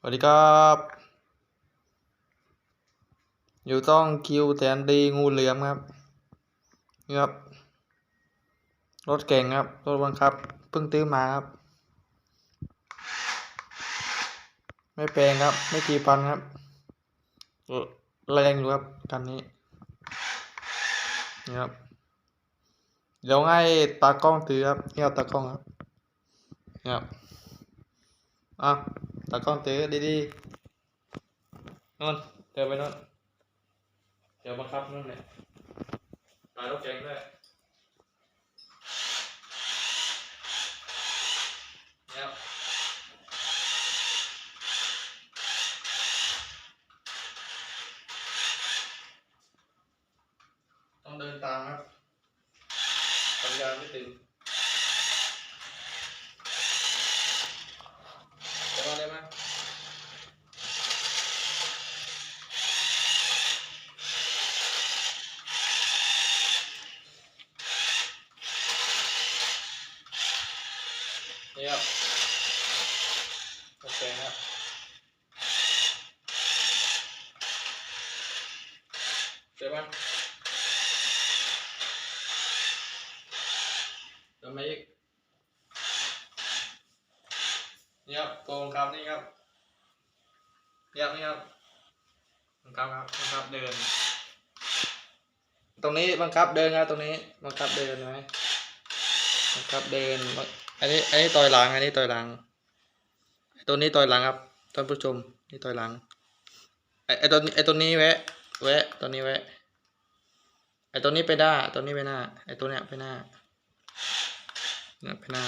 สวัสดีครับ อยู่ต้องคิวแสนดีงูเหลือมครับนี่ครับ รถเก่งครับ รถบังคับ เพิ่งซื้อมาครับ ไม่แพงครับ ไม่กี่พันครับ แรงอยู่ครับคันนี้นี่ครับ เดี๋ยวให้ตากล้องถือครับนี่ครับตากล้องครับนี่ครับ อะ ตากล้องถือดีๆนู่นเดินไปนู่นเดี๋ยวบังคับนู่นเลยถ่ายรถเก่งด้วยเนี่ยครับต้องเดินตามครับสัญญาไม่ถึงจะมาได้ไหมนี่ครับโอเคครับ เจอไหมเดี๋ยวมอีกนี่ครับโกงครับนี่ครับนี่ครับนี่ครับบังคับครับบังคับเดิน ตรงนี้บังคับเดินครับตรงนี้บังคับเดินไหมบังคับเดิน อันนี้อันนี้ต่อยหลังอันนี้ต่อยหลังไอ้ตัวนี้ต่อยหลังครับท่านผู้ชมนี่ต่อยหลังไอ้ไอ้ตัวนี้ไอ้ตัวนี้แวะ แวะตัวนี้แวะ ไอ้ตัวนี้ไปหน้าตัวนี้ไปหน้า ไอ้ตัวเนี้ยไปหน้าเนี่ยไปหน้า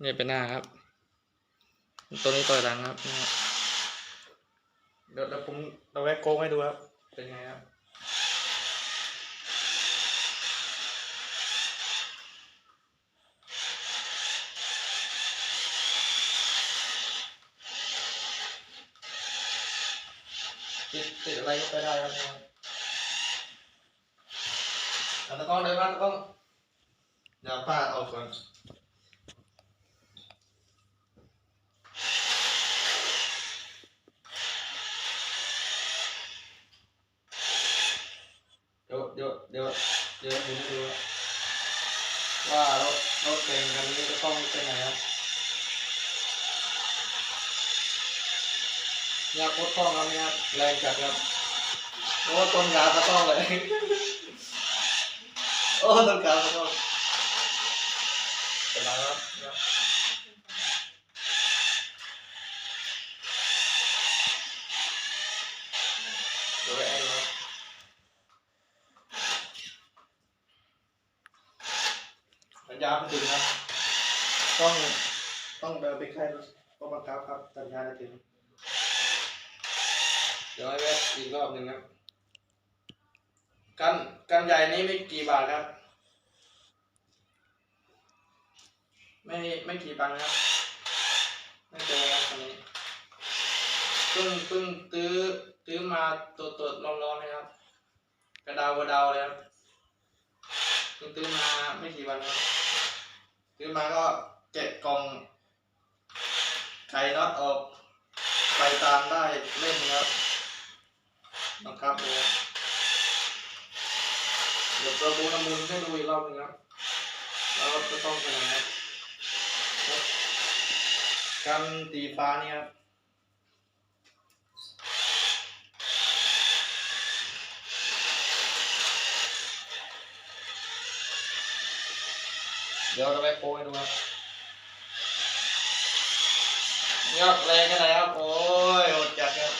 เนี่ยไปหน้าครับ ตัวนี้ต่อยหลังครับเนี่ยเดี๋ยวเดี๋ยวผมเราแวะโกงให้ดูครับ เป็นไงครับ ติดติดอะไรก็ไปได้ครับเนี่ตะกล้องเดินมาตะกล้องเดี๋ยวป้าเอาก่อนเดี๋ยวเดี๋ยวเดี๋ยวเดี๋ยวผมดูว่ารถรถเก่งคันนี้จะต้องไปไหนครับ เนี่ยโคตรคล่องครับเนี่ยแรงจัดครับโอ้ต้นขาตะกล้องเลยโอ้ต้นขาตะกล้องเป็นไรครับเนี่ยเดี๋ยวไปแอนครับสัญญาไม่ถึงครับต้องต้องเดินไปใกล้รถก็บังคับครับสัญญาณจะถึง เดี๋ยวให้แวะอีกรอบหนึ่งครับ กันกันใหญ่นี้ไม่กี่บาทครับ ไม่ไม่กี่ปังครับ ไม่เจอครับอันนี้เพิ่งเพิ่งตื้อตื้อมาตัวตัวร้อนๆนะครับ กระดาวกระดาวเลยครับเพิ่งตื้อมาไม่กี่วันครับตื้อมาก็แกะกล่องไขน็อตออกไปตามได้เล่นครับ คับเลยครับเดี๋ยวประมูลน้ำมูลให้ดูอีกรอบหนึงครับแล้วก็ต้องเป็นยังไงครับกันตีฟ้าเนี่ยครับเดี๋ยวเราไปโปรให้ดูครับยอดแรงแค่ไหนครับโอ้ยอดจัดครับ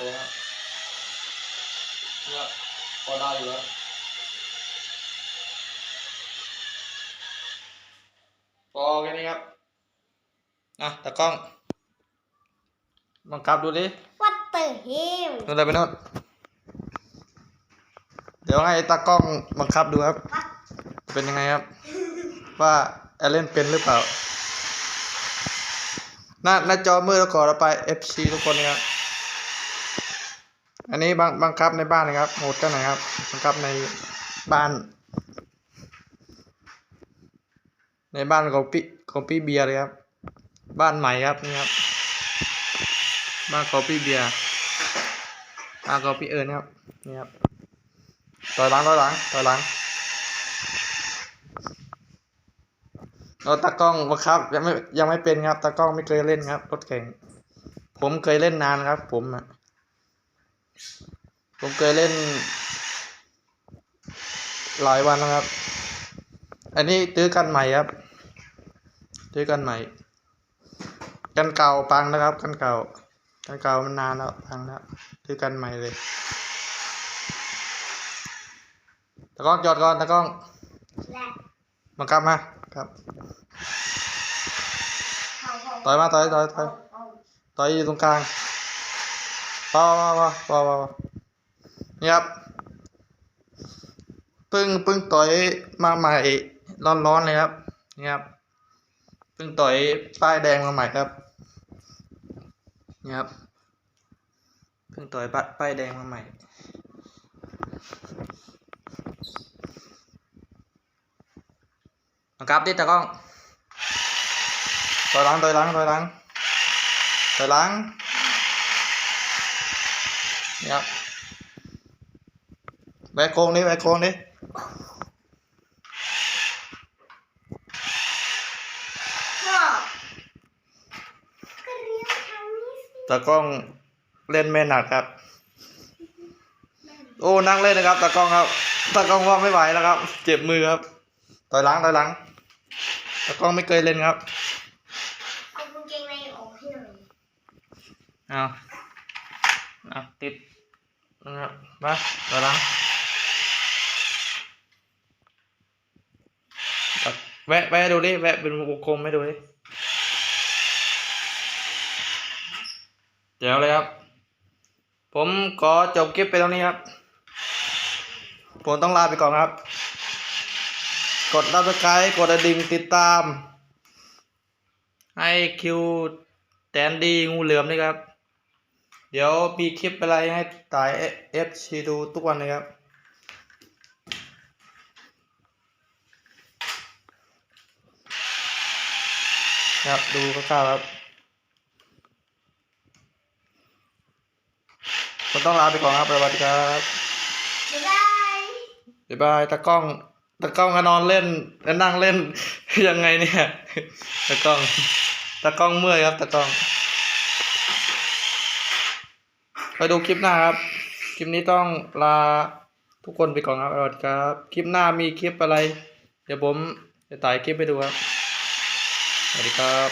เดี๋ยวไอ้โกงครับเนี่ยพอได้อยู่แล้วพอแค่นี้ครับอะตะกล้องบังคับดูดิ What the hell นู่นเลยไปนู่นเดี๋ยวให้ตากล้องบังคับดูครับ เป็นยังไงครับ ว่าแอลเล่นเป็นหรือเปล่า หน้าหน้าจอมืดแล้วก่อนเราไป FC ทุกคนนะครับ อันนี้บังบังคับในบ้านนะครับโหมดเจ้าไหนครับบังคับในบ้าน ในบ้านของพี่ของพี่เบียร์เลยครับ บ้านใหม่ครับนี่ครับบ้านของพี่เบียร์บ้านของพี่เอิญครับนี่ครับต่อยหลังต่อยหลังต่อยหลังเราตากล้องบังคับยังไม่ยังไม่เป็นครับตากล้องไม่เคยเล่นครับรถแข่งผมเคยเล่นนานครับ ผมอะ ผมเคยเล่น หลายวันแล้วครับ อันนี้ซื้อกันใหม่ครับซื้อกันใหม่ กันเก่าพังนะครับ กันเก่า กันเก่ามันนานแล้วพังแล้วซื้อกันใหม่เลยตะกล้องจอดก่อนตะกล้องแหละบังคับมาครับเขาเขาต่อยมาต่อยต่อยต่อยเอาต่อยอยู่ตรงกลาง พอพอพอพอพอพอนี่ครับเพิ่งเพิ่งต่อยมาใหม่ร้อนๆเลยครับนี่ครับเพิ่งต่อยป้ายแดงมาใหม่ครับนี่ครับเพิ่งต่อยป้ายป้ายแดงมาใหม่บังคับดิตากล้องต่อยหลังต่อยหลังต่อยหลังถอยหลัง นี่ครับแบกโค้งนี่แบกโค้งนี่พ่อก็เรียกทางนี้สิตากล้องเล่นไม่หนักครับ โอ้นั่งเล่นนะครับตากล้องครับตากล้องว่าไม่ไหวแล้วครับ เจ็บมือครับถอยหลังถอยหลังตากล้องไม่เคยเล่นครับเอากางเกงในออกให้หน่อยเอาเอาติด นะครับมาถอหลังแวะแวะดูดิแวะเป็นวงกลมให้ดูดิเดี๋ยวเลยครับ ผมขอจบคลิปไปตรงนี้ครับ ผมต้องลาไปก่อนครับ กดรับสไครต์กดกระดิ่งติดตาม ให้คิวแตนดีงูเหลือมด้วยครับ เดี๋ยวมีคลิปอะไรให้ตายเอฟชีดูทุกวันเลยครับ ครับดูคร่าวๆครับผมต้องลาไปก่อนครับสวัสดีครับบ๊ายบายบ๊ายบายตากล้องตากล้องก็นอนเล่นแล้วนั่งเล่นยังไงเนี่ยตากล้องตากล้องเมื่อยครับตากล้อง ไปดูคลิปหน้าครับ คลิปนี้ต้องลาทุกคนไปก่อนครับสวัสดีครับ คลิปหน้ามีคลิปอะไร เดี๋ยวผมจะถ่ายคลิปไปดูครับ สวัสดีครับ